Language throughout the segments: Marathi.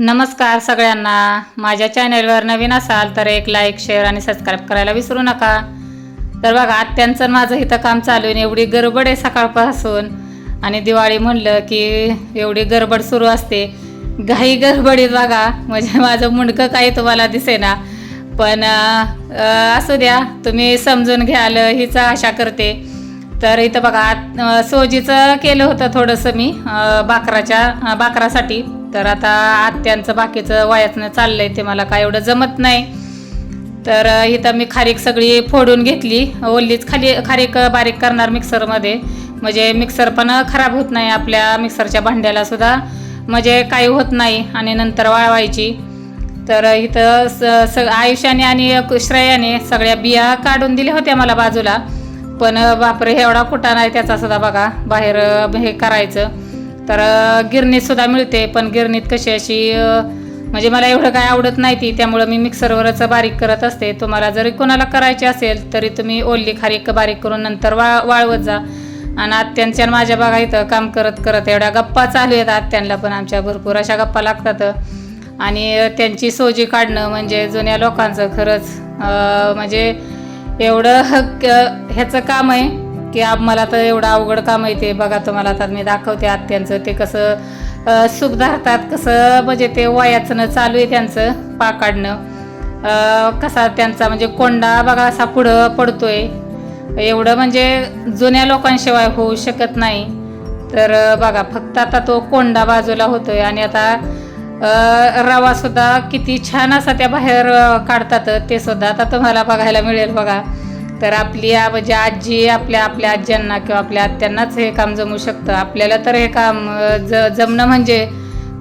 नमस्कार सगळ्यांना. माझ्या चॅनलवर नवीन असाल तर एक लाईक शेअर आणि सबस्क्राईब करायला विसरू नका. तर बघा आत्यांचं माझं इथं काम चालू आहे आणि एवढी गडबड आहे सकाळपासून. आणि दिवाळी म्हणलं की एवढी गडबड सुरू असते. घाई गडबडीत बघा. म्हणजे माझं मुंडकं काही तुम्हाला दिसेना. पण असू द्या. तुम्ही समजून घ्याल हीच आशा करते. तर इथं बघा आत- सोजीचं केलं होतं थोडंसं मी बाकराच्या बाकरासाठी. तर आता आत्यांचं बाकीचं वयाचं चाललंय ते मला काय एवढं जमत नाही. तर इथं मी खारीक सगळी फोडून घेतली. ओल्लीच खाली खारीक बारीक करणार मिक्सरमध्ये. म्हणजे मिक्सर पण खराब होत नाही आपल्या मिक्सरच्या भांड्याला सुद्धा. म्हणजे काही होत नाही आणि नंतर वाळवायची. तर इथं स स आयुष्याने आणि श्रेयाने सगळ्या बिया काढून दिल्या होत्या मला बाजूला. पण बापरे एवढा कुठा नाही त्याचा सुद्धा बघा बाहेर हे करायचं. तर गिरणीतसुद्धा गिरणीत सुद्धा मिळते पण गिरणीत कशी अशी म्हणजे मला एवढं काय आवडत नाही ती त्यामुळं मी मिक्सरवरच बारीक करत असते. तुम्हाला जरी कोणाला करायची असेल तरी तुम्ही ओली खारीक बारीक करून नंतर वा वाळवत जा. आणि आत्यांच्या माझ्या बागा इथं काम करत करत एवढ्या गप्पा चालू आहेत आत्यांना पण आमच्या भरपूर अशा गप्पा लागतात. आणि त्यांची सोजी काढणं म्हणजे जुन्या लोकांचं खरंच म्हणजे एवढं ह्याचं काम आहे. की आप मला तर एवढं अवघड काम आहे बघा तुम्हाला. आता मी दाखवते आत्यांचं. ते कसं सुख धरतात कसं म्हणजे ते वयाचं चालू आहे त्यांचं पाकाडणं कसा त्यांचा म्हणजे कोंडा बघा असा पुढं पडतोय. एवढं म्हणजे जुन्या लोकांशिवाय होऊ शकत नाही. तर बघा फक्त आता तो कोंडा बाजूला होतोय आणि आता रवा सुद्धा किती छान असा त्या बाहेर काढतात. ते सुद्धा आता तुम्हाला बघायला मिळेल बघा. तर आपली म्हणजे आजी आपल्या आपल्या आज्यांना किंवा आपल्या आत्यांनाच हे काम जमू शकतं. आपल्याला तर हे काम ज जमणं म्हणजे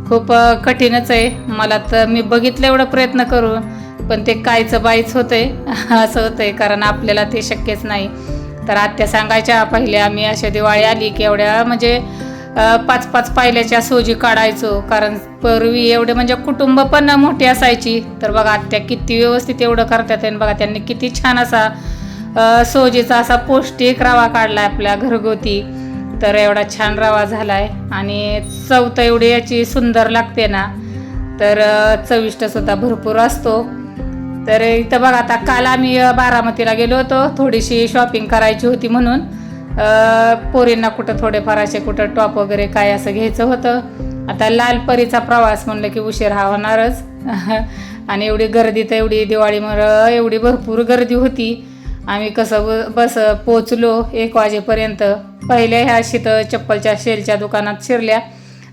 खूप कठीणच आहे. मला तर मी बघितलं एवढं प्रयत्न करून पण ते कायचं बाईच होतंय असं होतंय. कारण आपल्याला ते शक्यच नाही. तर आत्या सांगायच्या पहिले आम्ही अशा दिवाळी आली की एवढ्या म्हणजे पाच पाच पायल्याच्या सोजी काढायचो. कारण पूर्वी एवढे म्हणजे कुटुंब पण मोठी असायची. तर बघा आत्या किती व्यवस्थित एवढं करतात आणि बघा त्यांनी किती छान असा सोजेचा असा पौष्टिक रवा काढलाय आपल्या घरगुती. तर एवढा छान रवा झालाय. आणि चव एवढी याची सुंदर लागते ना तर चविष्टसुद्धा चविष्ट सुद्धा भरपूर असतो. तर इथं बघा आता काल आम्ही बारामतीला गेलो होतो. थोडीशी शॉपिंग करायची होती म्हणून पोरींना कुठं थोडेफार असे कुठं टॉप वगैरे काय असं घ्यायचं होतं. आता लाल परीचा प्रवास म्हणलं की उशीर हा होणारच. आणि एवढी गर्दी तर एवढी दिवाळीमुळं एवढी भरपूर गर्दी होती. आम्ही कसं ब- बस पोचलो एक वाजेपर्यंत. पहिल्या ह्या शीत चप्पलच्या शेलच्या दुकानात शिरल्या.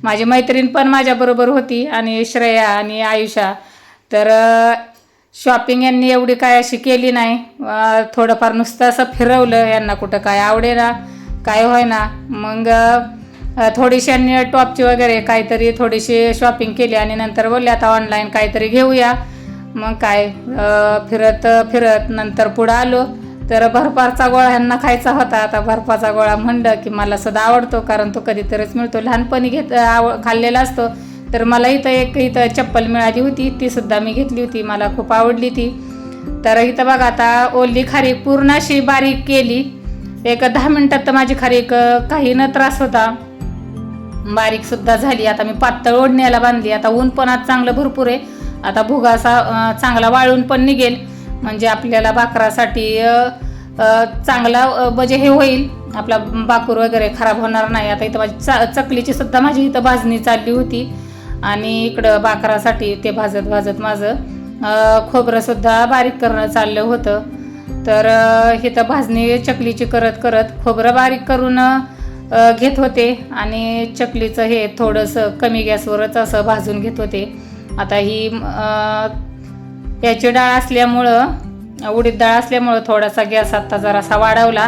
माझी मैत्रीण पण माझ्याबरोबर होती आणि श्रेया आणि आयुषा. तर शॉपिंग यांनी एवढी काय अशी केली नाही. थोडंफार नुसतं असं फिरवलं यांना कुठं काय आवडेना काय होईना. मग थोडीशी यांनी टॉपची वगैरे काहीतरी थोडीशी शॉपिंग केली आणि नंतर बोलले आता ऑनलाईन काहीतरी घेऊया. मग काय फिरत फिरत नंतर पुढं आलो. तर बर्फाचा गोळा यांना खायचा होता. आता बर्फाचा गोळा म्हणलं की मला सदा आवडतो कारण तो कधीतरीच मिळतो. लहानपणी घेत आव खाल्लेला असतो. तर मला इथं एक इथं चप्पल मिळाली होती. ती सुद्धा मी घेतली होती. मला खूप आवडली ती. तर इथं बघा आता ओली खारी पूर्ण अशी बारीक केली. एक दहा मिनटात तर माझी खारी एक काही न त्रास होता. बारीक सुद्धा झाली. आता मी पातळ ओढण्याला बांधली. आता ऊन पण आज चांगलं भरपूर आहे. आता भुगासा चांगला वाळून पण निघेल. म्हणजे आपल्याला बाकरासाठी चांगला म्हणजे हे होईल. आपला बाकूर वगैरे खराब होणार नाही. आता इथं माझी चा चकलीची सुद्धा माझी इथं भाजणी चालली होती. आणि इकडं बाकरासाठी ते भाजत भाजत माझं खोबरंसुद्धा बारीक करणं चाललं होतं. तर हे इथं भाजणी चकलीची करत करत खोबरं बारीक करून घेत होते. आणि चकलीचं हे थोडंसं कमी गॅसवरच असं भाजून घेत होते. आता ही याची डाळ असल्यामुळं उडीद डाळ असल्यामुळं थोडासा गॅस आता जरासा वाढवला.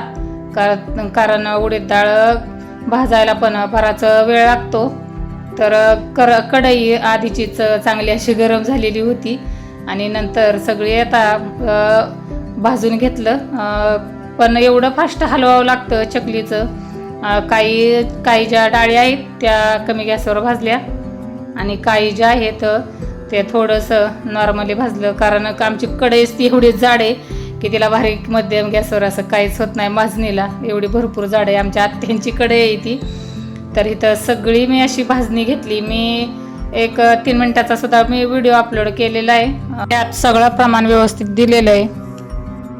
कारण कारण उडीद डाळ भाजायला पण बराच वेळ लागतो. तर कर कढई आधीचीच चांगली अशी गरम झालेली होती. आणि नंतर सगळी आता भाजून घेतलं. पण एवढं फास्ट हलवावं लागतं चकलीचं. काही काही ज्या डाळी आहेत त्या कमी गॅसवर भाजल्या. आणि काही ज्या आहेत ते थोडंसं नॉर्मली भाजलं. कारण का आमची कढईच ती एवढी जाड आहे की तिला बारीक मध्यम गॅसवर असं काहीच होत नाही भाजणीला. एवढी भरपूर जाड आहे. आमच्या आत्यांची कढई आहे ती. तर इथं सगळी मी अशी भाजणी घेतली. मी एक तीन मिनिटाचा सुद्धा मी व्हिडिओ अपलोड केलेला आहे. त्यात सगळं प्रमाण व्यवस्थित दिलेलं आहे.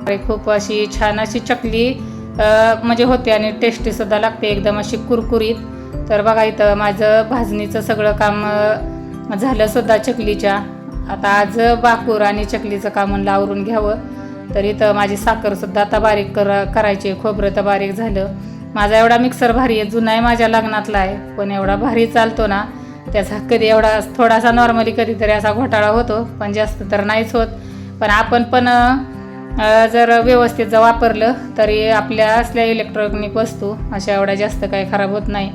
अरे खूप अशी छान अशी चकली म्हणजे होते आणि टेस्टीसुद्धा लागते. एकदम अशी कुरकुरीत. तर बघा इथं माझं भाजणीचं सगळं काम झालं सुद्धा चकलीच्या. आता आज बाकूर आणि चकलीचं काम म्हणलं आवरून घ्यावं. तर इथं माझी साखरसुद्धा आता बारीक कर करायची खोबरं तर बारीक झालं. माझा एवढा मिक्सर भारी आहे जुना आहे माझ्या लग्नातला आहे पण एवढा भारी चालतो ना त्याचा कधी एवढा थोडासा नॉर्मली कधीतरी असा घोटाळा होतो पण जास्त तर नाहीच होत. पण आपण पण जर व्यवस्थित जर वापरलं तरी आपल्या असल्या इलेक्ट्रॉनिक वस्तू अशा एवढ्या जास्त काही खराब होत नाही.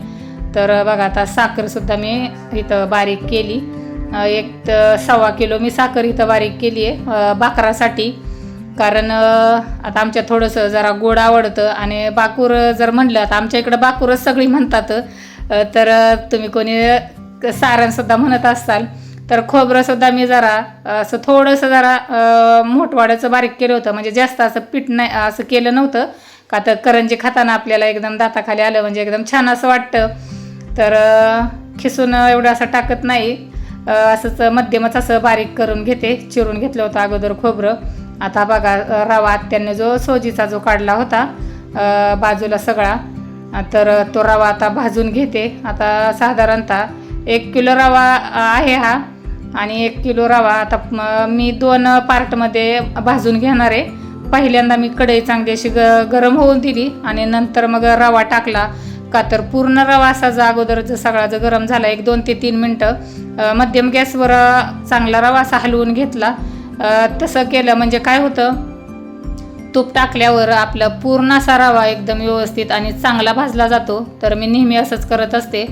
तर बघा आता साखरसुद्धा मी इथं बारीक केली. एक तर सव्वा किलो मी साखर इथं बारीक केली आहे बाकरासाठी कारण आता आमच्या थोडंसं जरा गोड आवडतं आणि बाकूर जर म्हणलं आता आमच्या इकडं बाकूरच सगळी म्हणतात. तर तुम्ही कोणी सारणसुद्धा म्हणत असाल तर खोबरंसुद्धा मी जरा असं थोडंसं जरा मोठवाड्याचं बारीक केलं होतं. म्हणजे जास्त असं पीठ नाही असं केलं नव्हतं. का तर करंजी खाताना आपल्याला एकदम दाताखाली आलं म्हणजे एकदम छान असं वाटतं. तर खिसून एवढं असं टाकत नाही. असंच मध्यमच असं बारीक करून घेते. चिरून घेतलं होतं अगोदर खोबरं. आता बघा रवा त्यांनी जो सोजीचा जो काढला होता बाजूला सगळा तर तो रवा आता भाजून घेते. आता साधारणतः एक किलो रवा आहे हा. आणि एक किलो रवा आता मी दोन पार्टमध्ये भाजून घेणार आहे. पहिल्यांदा मी कढई चांगली अशी ग गरम होऊन दिली आणि नंतर मग रवा टाकला. का तर पूर्ण रवा असा अगोदर जर सगळा जर गरम झाला. एक दोन ते तीन मिनटं मध्यम गॅसवर चांगला रवा असा हलवून घेतला. तसं केलं म्हणजे काय होतं? तूप टाकल्यावर आपला पूर्ण असा रवा एकदम व्यवस्थित आणि चांगला भाजला जातो. तर मी नेहमी असंच करत असते.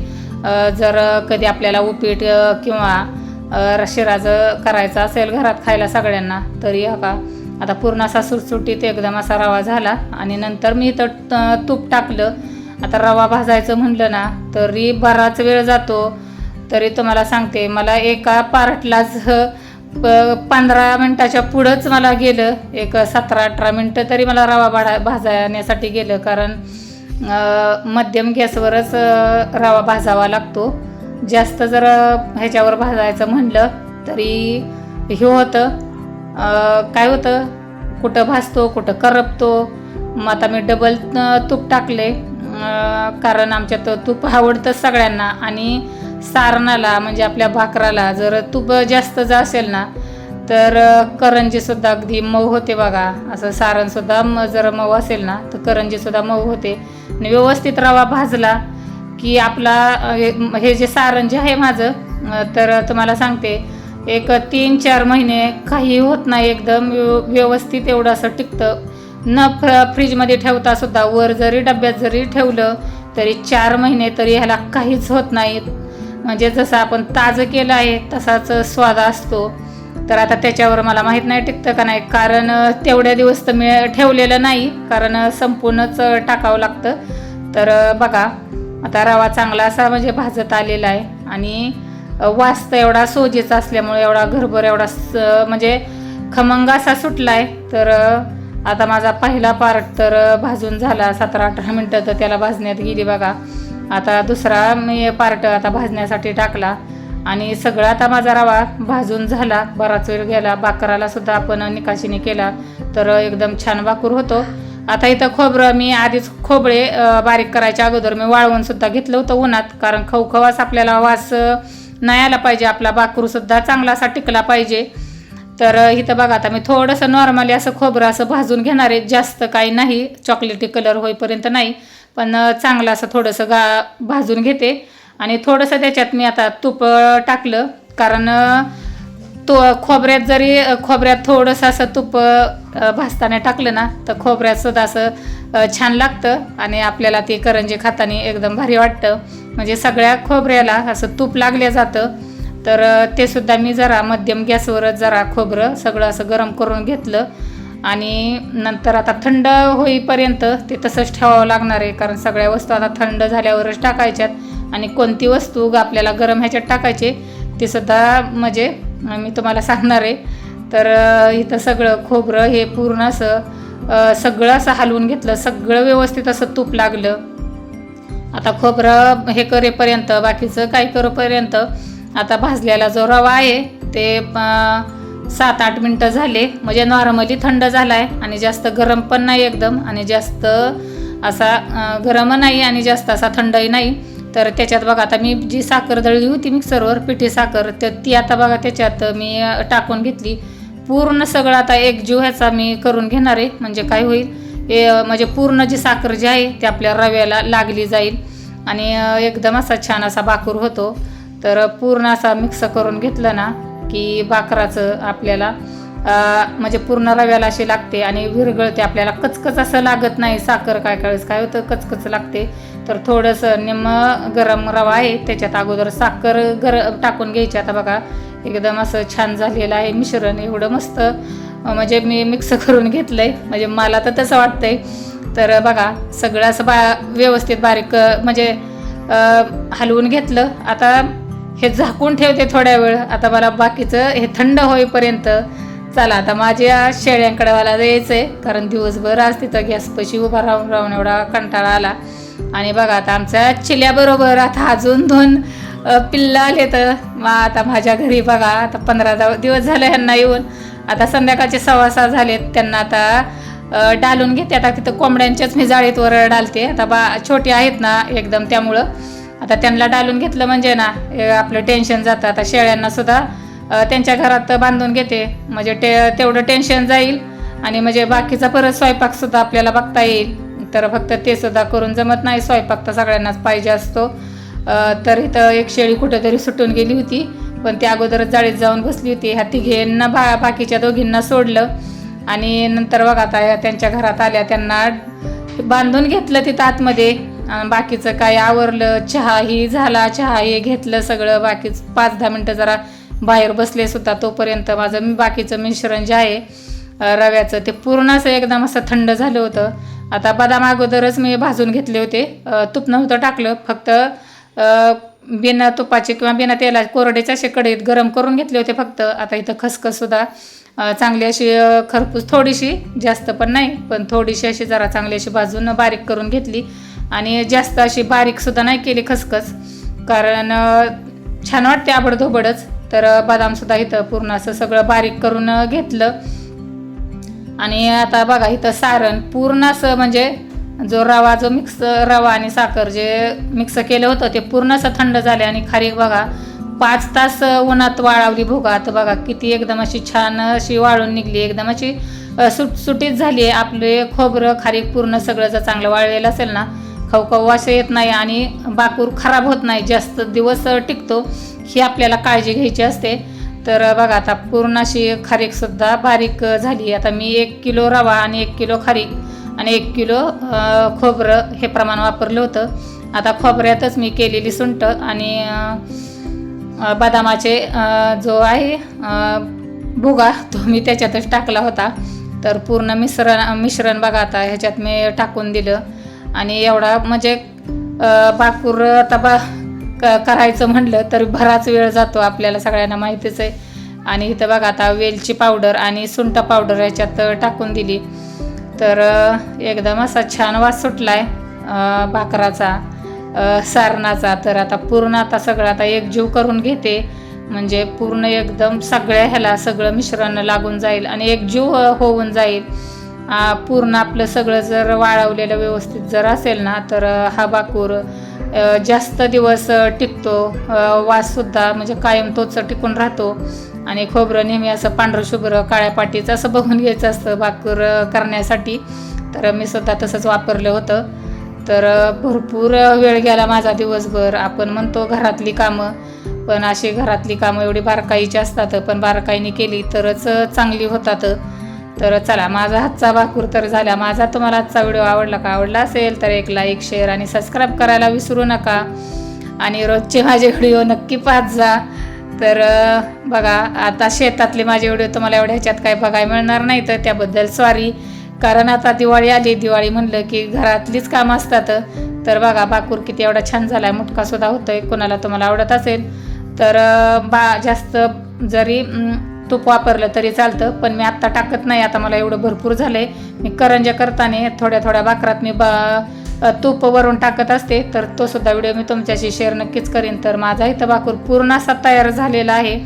जर कधी आपल्याला उपीट किंवा अ, शिराचं करायचं असेल घरात खायला सगळ्यांना तरी हा का आता पूर्ण असा सुटसुटीत एकदम असा रवा झाला. आणि नंतर मी इथं तूप टाकलं. आता रवा भाजायचं म्हणलं ना तरी बराच वेळ जातो. तरी तुम्हाला सांगते मला एका पार्टलाच पंधरा मिनटाच्या पुढंच मला गेलं. एक सतरा अठरा मिनटं तरी मला रवा भाडा भाजण्यासाठी गेलं. कारण मध्यम गॅसवरच रवा भाजावा लागतो. जास्त जर ह्याच्यावर भाजायचं म्हणलं तरी हे होतं. काय होतं? कुठं भाजतो कुठं करपतो. मग आता मी डबल तूप टाकले. कारण आमच्यात तूप आवडतं सगळ्यांना. आणि सारणाला म्हणजे आपल्या भाकराला जर तूप जास्त जर असेल ना तर करंजीसुद्धा अगदी मऊ होते बघा. असं सारणसुद्धा म जर मऊ असेल ना तर करंजीसुद्धा मऊ होते. आणि व्यवस्थित रवा भाजला की आपला हे- जे सारण जे आहे माझं तर तुम्हाला सांगते एक तीन चार महिने काही होत नाही एकदम व्यव- व्यवस्थित एवढं असं टिकतं. न फ्र फ्रीजमध्ये ठेवता सुद्धा वर जरी डब्यात जरी ठेवलं तरी चार महिने तरी ह्याला काहीच होत नाहीत. म्हणजे जसं आपण ताजं केलं आहे तसाच स्वाद असतो. तर आता त्याच्यावर मला माहीत नाही टिकतं का नाही कारण तेवढ्या दिवस तर मी ठेवलेलं नाही कारण संपूर्णच टाकावं लागतं. तर बघा आता रवा चांगला असा म्हणजे भाजत आलेला आहे. आणि वास तर एवढा सोजेचा असल्यामुळे एवढा घरभर एवढा स म्हणजे खमंग असा सुटला आहे तर आता माझा पहिला पार्ट तर भाजून झाला सतरा अठरा मिनटं तर त्याला भाजण्यात गेली बघा. आता दुसरा मी पार्ट आता भाजण्यासाठी टाकला. आणि सगळा आता माझा रवा भाजून झाला. बराच वेळ गेला. बाकराला सुद्धा आपण निकाशीने केला. तर एकदम छान बाकूर होतो. आता इथं खोबरं मी आधीच खोबळे बारीक करायच्या अगोदर मी वाळवून सुद्धा घेतलं होतं उन्हात. कारण खवखवास आपल्याला वास नाही आला पाहिजे. आपला भाकूरसुद्धा चांगला असा टिकला पाहिजे. तर इथं बघा आता मी थोडंसं नॉर्मली असं खोबरं असं भाजून घेणार आहे. जास्त काही नाही. चॉकलेटी कलर होईपर्यंत नाही. पण चांगलं असं थोडंसं गा भाजून घेते. आणि थोडंसं त्याच्यात मी आता तूप टाकलं. कारण तो खोबऱ्यात जरी खोबऱ्यात थोडंसं असं तूप भाजताना टाकलं ना तर खोबऱ्यात सुद्धा असं छान लागतं. आणि आपल्याला ते करंजी खाताना एकदम भारी वाटतं. म्हणजे सगळ्या खोबऱ्याला असं तूप लागलं जातं. तर ते सुद्धा मी जरा मध्यम गॅसवरच जरा खोबरं सगळं असं गरम करून घेतलं. आणि नंतर आता थंड होईपर्यंत ते तसंच ठेवावं लागणार आहे. कारण सगळ्या वस्तू आता थंड झाल्यावरच टाकायच्यात. आणि कोणती वस्तू आपल्याला गरम ह्याच्यात टाकायचे ते सुद्धा म्हणजे मी तुम्हाला सांगणार आहे. तर इथं सगळं खोबरं हे पूर्ण असं सगळं असं हलवून घेतलं. सगळं व्यवस्थित असं तूप लागलं. आता खोबरं हे करेपर्यंत बाकीचं काय करेपर्यंत आता भाजलेला जो रवा आहे ते सात आठ मिनटं झाले. म्हणजे नॉर्मली थंड झाला आहे आणि जास्त गरम पण नाही एकदम आणि जास्त असा गरम नाही आणि जास्त असा थंडही नाही. तर त्याच्यात बघा आता मी जी साखर दळली होती मिक्सरवर पिठी साखर तर ती आता बघा त्याच्यात मी टाकून घेतली. पूर्ण सगळं आता एक जीव ह्याचा मी करून घेणार आहे. म्हणजे काय होईल हे म्हणजे पूर्ण जी साखर जी आहे ती आपल्या रव्याला लागली जाईल. आणि एकदम असा छान असा भाकूर होतो. तर पूर्ण असा मिक्स करून घेतलं ना की भाकराचं आपल्याला म्हणजे पूर्ण रव्याला अशी लागते आणि विरघळते आपल्याला. कचकच असं लागत नाही साखर काय काळेस काय होतं कचकच लागते. तर थोडंसं निम्म गरम रवा आहे त्याच्यात अगोदर साखर गर टाकून घ्यायची. आता बघा एकदम असं छान झालेलं आहे मिश्रण एवढं मस्त म्हणजे मी मिक्स करून घेतलं आहे म्हणजे मला तर तसं वाटतंय. तर बघा सगळं असं बा व्यवस्थित बारीक म्हणजे हलवून घेतलं. आता हे झाकून ठेवते थोड्या वेळ. आता मला बाकीचं हे थंड होईपर्यंत चला आता माझ्या शेळ्यांकडे मला जायचं आहे कारण दिवसभर आज तिथं गॅसपशी उभा राहून राहून एवढा कंटाळा आला. आणि बघा आता आमच्या चिल्याबरोबर आता अजून दोन पिल्लं आले तर मग आता माझ्या घरी बघा आता पंधरा दिवस झाले ह्यांना येऊन. आता संध्याकाळचे सव्वा सहा झालेत. त्यांना आता डालून घेते. आता तिथं कोंबड्यांच्याच मी जाळीत वर डालते. आता बा छोटी आहेत ना एकदम त्यामुळं. आता त्यांना डालून घेतलं म्हणजे ना आपलं टेन्शन जातं. आता शेळ्यांना सुद्धा त्यांच्या घरात बांधून घेते. म्हणजे ते तेवढं टेन्शन जाईल आणि म्हणजे बाकीचा परत स्वयंपाक सुद्धा आपल्याला बघता येईल. तर फक्त ते सुद्धा करून जमत नाही. स्वयंपाक तर सगळ्यांनाच पाहिजे असतो. तर इथं एक शेळी कुठेतरी सुटून गेली होती. पण त्या अगोदरच जाळीत जाऊन बसली होती. ह्या तिघेंना बा बाकीच्या दोघींना सोडलं. आणि नंतर बघा आता त्यांच्या घरात आल्या. त्यांना बांधून घेतलं तिथं आतमध्ये. बाकीचं काय आवरलं चहाही झाला चहा हे घेतलं सगळं बाकीच पाच दहा मिनटं जरा बाहेर बसले सुद्धा तोपर्यंत माझं मी बाकीचं मिश्रण जे आहे रव्याचं ते पूर्ण असं एकदम असं थंड झालं होतं. आता बदाम अगोदरच मी भाजून घेतले होते. तूप नव्हतं टाकलं फक्त बिना तुपाचे किंवा बिना तेला कोरडेच्या असे कढईत गरम करून घेतले होते फक्त. आता इथं खसखससुद्धा चांगली अशी खरपूस थोडीशी जास्त पण नाही पण थोडीशी अशी जरा चांगली अशी भाजून बारीक करून घेतली. आणि जास्त अशी बारीकसुद्धा नाही केली खसखस. कारण छान वाटते आबडधोबडच. तर बदामसुद्धा इथं पूर्ण असं सगळं बारीक करून घेतलं. आणि आता बघा इथं सारण पूर्ण असं म्हणजे जो रवा जो मिक्स रवा आणि साखर जे मिक्स केलं होतं ते पूर्ण असं थंड झाले आणि खारीक बघा पाच तास उन्हात वाळवली भोगा. आता बघा किती एकदम अशी छान अशी वाळून निघली. एकदम अशी अ, सुटसुटीत झाली. आहे आपले खोबरं खारीक पूर्ण सगळं जर चांगलं वाळलेलं असेल ना खाऊ खाऊ वास येत नाही आणि बाकूर खराब होत नाही जास्त दिवस टिकतो ही आपल्याला काळजी घ्यायची असते. तर बघा आता पूर्ण अशी खारीकसुद्धा बारीक झाली आता मी एक किलो रवा आणि एक किलो खारीक आणि एक किलो खोबरं हे प्रमाण वापरलं होतं. आता खोबऱ्यातच मी केलेली सुंट आणि बदामाचे जो आहे भुगा तो मी त्याच्यातच टाकला होता. तर पूर्ण मिश्रण मिश्रण बघा आता ह्याच्यात मी टाकून दिलं. आणि एवढा म्हणजे भाकूर आता बा क करायचं म्हणलं तर बराच वेळ जातो आपल्याला सगळ्यांना माहितीच आहे. आणि इथं बघा आता वेलची पावडर आणि सुंठ पावडर ह्याच्यात टाकून दिली. तर एकदम असा छान वास सुटला आहे भाकराचा सारणाचा. तर आता पूर्ण आता सगळं आता एकजीव करून घेते. म्हणजे पूर्ण एकदम सगळ्या ह्याला सगळं मिश्रण लागून जाईल आणि एकजीव होऊन जाईल. पूर्ण आपलं सगळं जर वाळवलेलं व्यवस्थित जर असेल ना तर हा बाकूर जास्त दिवस टिकतो. वाससुद्धा म्हणजे कायम तोच टिकून राहतो. आणि खोबरं नेहमी असं पांढरं शुभ्र काळ्या पाटीचं असं बघून घ्यायचं असतं बाकूर करण्यासाठी. तर मी सुद्धा तसंच वापरलं होतं. तर भरपूर वेळ गेला माझा दिवसभर. आपण म्हणतो घरातली कामं पण अशी घरातली कामं एवढी बारकाईची असतात पण बारकाईने केली तरच चांगली होतात. तर चला माझा हातचा भाकूर तर झाला. माझा तुम्हाला आजचा व्हिडिओ आवडला का? आवडला असेल तर एक लाईक शेअर आणि सबस्क्राईब करायला विसरू नका. आणि रोजचे माझे व्हिडिओ नक्की पाहत जा. तर बघा आता शेतातले माझे व्हिडिओ तुम्हाला एवढ्या ह्याच्यात काय बघायला मिळणार नाही तर त्याबद्दल सॉरी कारण आता दिवाळी आली. दिवाळी म्हणलं की घरातलीच कामं असतात. तर बघा भाकूर किती एवढा छान झाला आहे मुटकासुद्धा होतोय. कोणाला तुम्हाला आवडत असेल. तर बा जास्त जरी तूप वापरलं तरी चालतं पण मी आत्ता टाकत नाही. आता मला एवढं भरपूर झालं आहे मी करंजे करताना थोड्या थोड्या बाकरात मी बा तूप वरून टाकत असते तर तो सुद्धा व्हिडिओ मी तुमच्याशी शेअर नक्कीच करीन. तर माझा इथं भाकूर पूर्ण असा तयार झालेला आहे.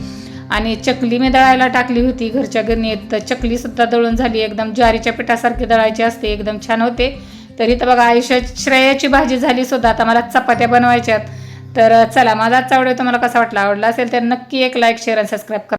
आणि चकली मी दळायला टाकली होती घरच्या गिरणीत तर चकली सुद्धा दळून झाली. एकदम ज्वारीच्या पिठासारखी दळायची असते एकदम छान होते. तर इथं बघा आयुष्यात श्रेयाची भाजी झाली सुद्धा. आता मला चपात्या बनवायच्यात. तर चला माझा आजचा व्हिडिओ तुम्हाला कसा वाटला? आवडला असेल तर नक्की एक लाईक शेअर आणि सबस्क्राईब करा.